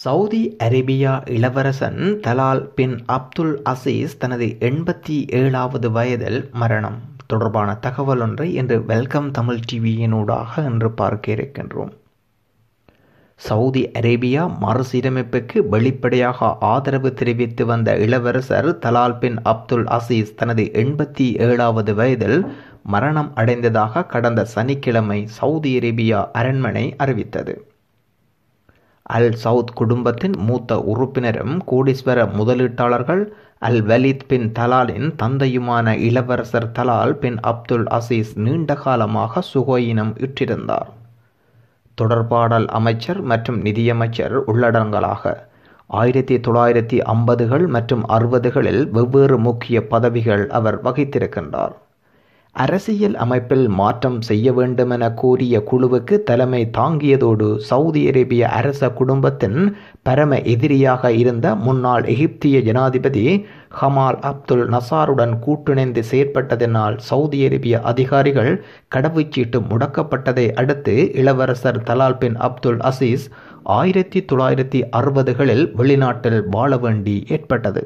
Saudi Arabia இளவரசன் தலால் பின் அப்துல் அசீஸ் தனது எண்பத்தி ஏழாவது வயதில் மரணம். தொடர்பான தகவல் ஒன்றை இன்று வெல்கம் தமிழ் டிவியினூடாக இன்று பார்க்க இருக்கின்றோம். சவுதி அரேபியா மறுசீரமைப்புக்கு வெளிப்படையாக ஆதரவு தெரிவித்து வந்த இளவரசர் தலால் பின் அப்துல் அசீஸ் தனது எண்பத்தி ஏழாவது வயதில் மரணம் அடைந்ததாக கடந்த சனிக்கிழமை சவுதி அரேபியா அரண்மனை அறிவித்தது. அல் சவுத் குடும்பத்தின் மூத்த உறுப்பினரும் கோடீஸ்வர முதலீட்டாளர்கள் அல் வலித் பின் தலாலின் தந்தையுமான இளவரசர் தலால் பின் அப்துல் அசீஸ் நீண்ட காலமாக சுகோயினம் இட்டிருந்தார். தொடர்பாடல் அமைச்சர் மற்றும் நிதியமைச்சர் உள்ளடங்கலாக ஆயிரத்தி தொள்ளாயிரத்தி ஐம்பதுகள் மற்றும் அறுபதுகளில் வெவ்வேறு முக்கிய பதவிகள் அவர் வகித்திருக்கின்றார். அரசியல் அமைப்பில் மாற்றம் செய்ய வேண்டுமென கூறிய குழுவுக்கு தலைமை தாங்கியதோடு சவுதி அரேபிய அரச குடும்பத்தின் பரம எதிரியாக இருந்த முன்னாள் எகிப்திய ஜனாதிபதி ஹமால் அப்துல் நசாருடன் கூட்டிணைந்து செயற்பட்டதனால் சவுதி அரேபிய அதிகாரிகள் கடவுச்சீட்டு முடக்கப்பட்டதை அடுத்து இளவரசர் தலால் பின் அப்துல் அசீஸ் ஆயிரத்தி தொள்ளாயிரத்தி அறுபதுகளில் வெளிநாட்டில் வாழ வேண்டி ஏற்பட்டது.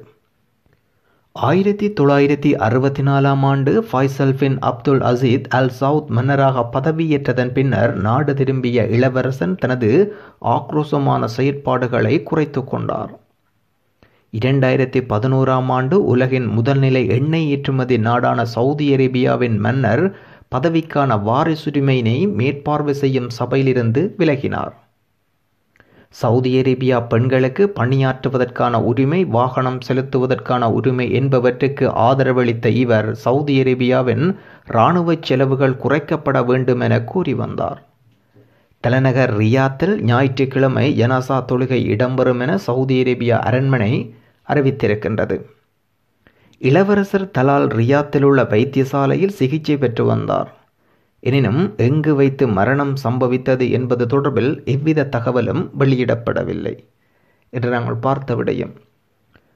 ஆயிரத்தி தொள்ளாயிரத்தி அறுபத்தி நாலாம் ஆண்டு Faisal bin Abdul Aziz Al Saud மன்னராக பதவியேற்றதன் பின்னர் நாடு திரும்பிய இளவரசன் தனது ஆக்ரோஷமான செயற்பாடுகளை குறைத்து கொண்டார். இரண்டாயிரத்தி பதினோராம் ஆண்டு உலகின் முதல்நிலை எண்ணெய் ஏற்றுமதி நாடான சவுதி அரேபியாவின் மன்னர் பதவிக்கான வாரிசுரிமையினை மேற்பார்வை செய்யும் சபையிலிருந்து விலகினார். சவுதி அரேபியா பெண்களுக்கு பணியாற்றுவதற்கான உரிமை வாகனம் செலுத்துவதற்கான உரிமை என்பவற்றுக்கு ஆதரவளித்த இவர் சவுதி அரேபியாவின் இராணுவ செலவுகள் குறைக்கப்பட வேண்டும் என கூறி வந்தார். தலைநகர் ரியாத்தில் ஞாயிற்றுக்கிழமை ஜனாசா தொழுகை இடம்பெறும் என சவுதி அரேபியா அரண்மனை அறிவித்திருக்கின்றது. இளவரசர் தலால் ரியாத்தில் உள்ள வைத்தியசாலையில் சிகிச்சை பெற்று வந்தார். எனினும் எங்கு வைத்து மரணம் சம்பவித்தது என்பது தொடர்பில் எவ்வித தகவலும் வெளியிடப்படவில்லை என்று நாங்கள் பார்த்த விடயம்.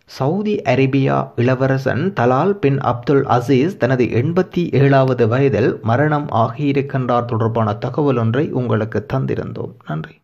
சவுதி அரேபியா இளவரசன் தலால் பின் அப்துல் அசீஸ் தனது எண்பத்தி ஏழாவது வயதில் மரணம் ஆகியிருக்கின்றார் தொடர்பான தகவல் ஒன்றை உங்களுக்கு தந்திருந்தோம். நன்றி.